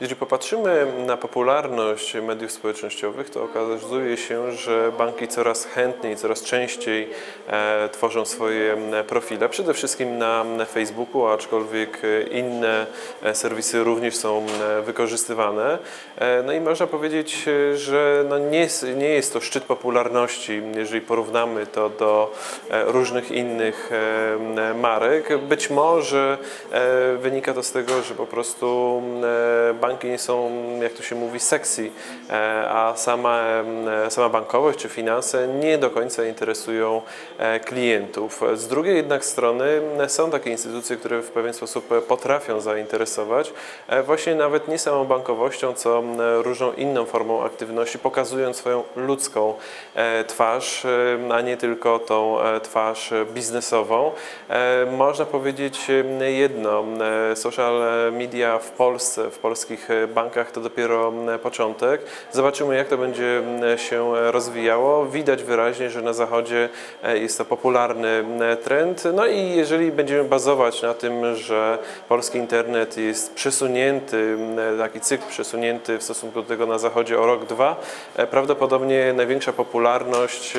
Jeżeli popatrzymy na popularność mediów społecznościowych, to okazuje się, że banki coraz chętniej, coraz częściej e, tworzą swoje m, profile, przede wszystkim na Facebooku, aczkolwiek e, inne e, serwisy również są wykorzystywane. E, No i można powiedzieć, e, że no nie, jest, nie jest to szczyt popularności, jeżeli porównamy to do e, różnych innych e, marek. Być może e, wynika to z tego, że po prostu e, banki nie są, jak to się mówi, sexy, e, a sama, em, sama bankowość czy finanse nie do końca interesują e, klientów. Z drugiej jednak strony są takie instytucje, które w pewien sposób e, potrafią zainteresować e, właśnie nawet nie samą bankowością, co różną inną formą aktywności, pokazując swoją ludzką e, twarz, e, a nie tylko tą e, twarz e, biznesową. E, Można powiedzieć e, jedno, e, social media w Polsce, w polskich e, bankach to dopiero początek. Zobaczymy jak to będzie się rozwijało. Widać wyraźnie, że na zachodzie e, jest to popularny trend. No i jeżeli będziemy bazować na tym, że polski internet jest przesunięty, taki cykl przesunięty w stosunku do tego na zachodzie o rok, dwa, e, prawdopodobnie największa popularność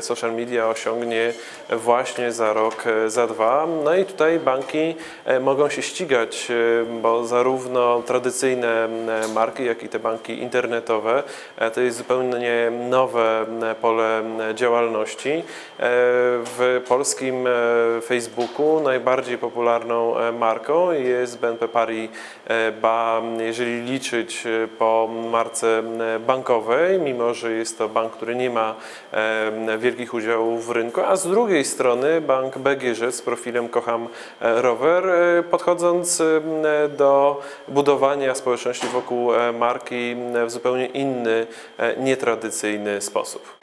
social media osiągnie właśnie za rok, za dwa. No i tutaj banki mogą się ścigać, bo zarówno tradycyjne m, marki, jak i te banki internetowe e, to jest zupełnie nowe m, pole m, działalności. E, W polskim e, Facebooku najbardziej popularną marką jest BNP Paribas, jeżeli liczyć po marce bankowej, mimo że jest to bank, który nie ma wielkich udziałów w rynku, a z drugiej strony bank BGŻ z profilem Kocham Rower, podchodząc do budowania społeczności wokół e, marki w zupełnie inny, e, nietradycyjny sposób.